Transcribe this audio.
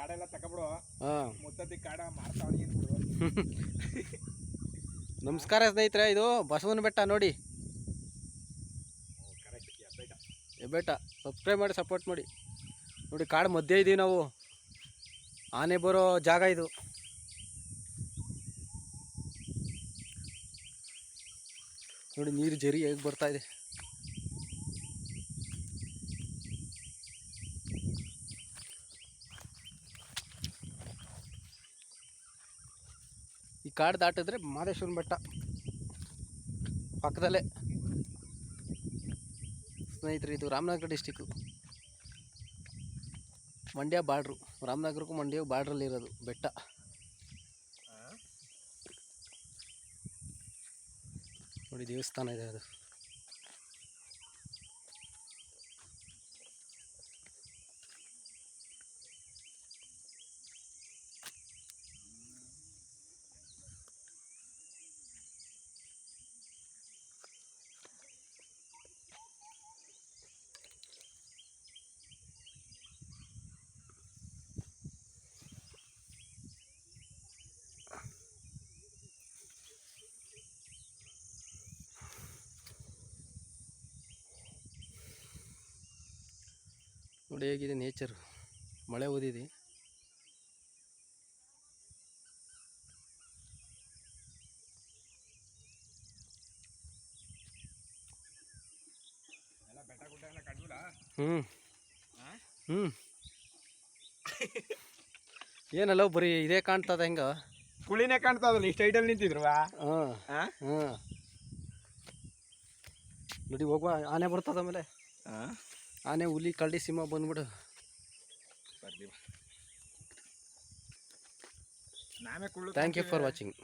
ಕಾಡೆಲ್ಲ ತಗೊಬಿಡು ಹಾಂ. ಮುತ್ತತ್ತಿ ಕಾಡ ನಮಸ್ಕಾರ ಸ್ನೇಹಿತರೆ ಇದು ಬಸವನ ಬೆಟ್ಟ ನೋಡಿ. ಬೆಟ್ಟ ಸಬ್ಸ್ಕ್ರೈಬ್ ಮಾಡಿ ಸಪೋರ್ಟ್ ಮಾಡಿ. ನೋಡಿ ಕಾಡು ಮಧ್ಯೆ ಇದ್ದೀವಿ ನಾವು. ಆನೆ ಬರೋ ಜಾಗ ಇದು. ನೋಡಿ ನೀರು ಜರಿ ಹೇಗೆ ಬರ್ತಾ ಇದೆ. ಈ ಕಾಡು ದಾಟಿದ್ರೆ ಮಾದೇಶ್ವರನ ಬೆಟ್ಟ ಪಕ್ಕದಲ್ಲೇ. ಸ್ನೇಹಿತರೆ ಇದು ರಾಮನಗರ ಡಿಸ್ಟಿಕ್ಕು ಮಂಡ್ಯ ಬಾರ್ಡ್ರು. ರಾಮನಗರಕ್ಕೂ ಮಂಡ್ಯ ಬಾರ್ಡ್ರಲ್ಲಿರೋದು ಬೆಟ್ಟ. ನೋಡಿ ದೇವಸ್ಥಾನ ಇದೆ ಅದು. ನೋಡಿ ಹೇಗಿದೆ ನೇಚರ್ ಮಳೆ ಓದಿದೆ. ಹ್ಞೂ? ಹ್ಞೂ ಏನಲ್ಲ ಬರೀ ಇದೇ ಕಾಣ್ತದ ಹೆಂಗ? ಕುಳಿನೇ ಕಾಣ್ತದಲ್ಲ ಇಷ್ಟು ಸ್ಟೈಟಲ್ಲಿ ನಿಂತಿದ್ರು ಹಾಂ? ಹಾಂ ನೋಡಿ ಹೋಗುವ ಆನೆ ಬರ್ತದ ಆಮೇಲೆ. ಆನೆ ಹುಲಿ ಕಳ್ಳಿ ಸಿಂಹ ಬಂದ್ಬಿಡು. ಬರ್ಲಿ ಥ್ಯಾಂಕ್ ಯು ಫಾರ್ ವಾಚಿಂಗ್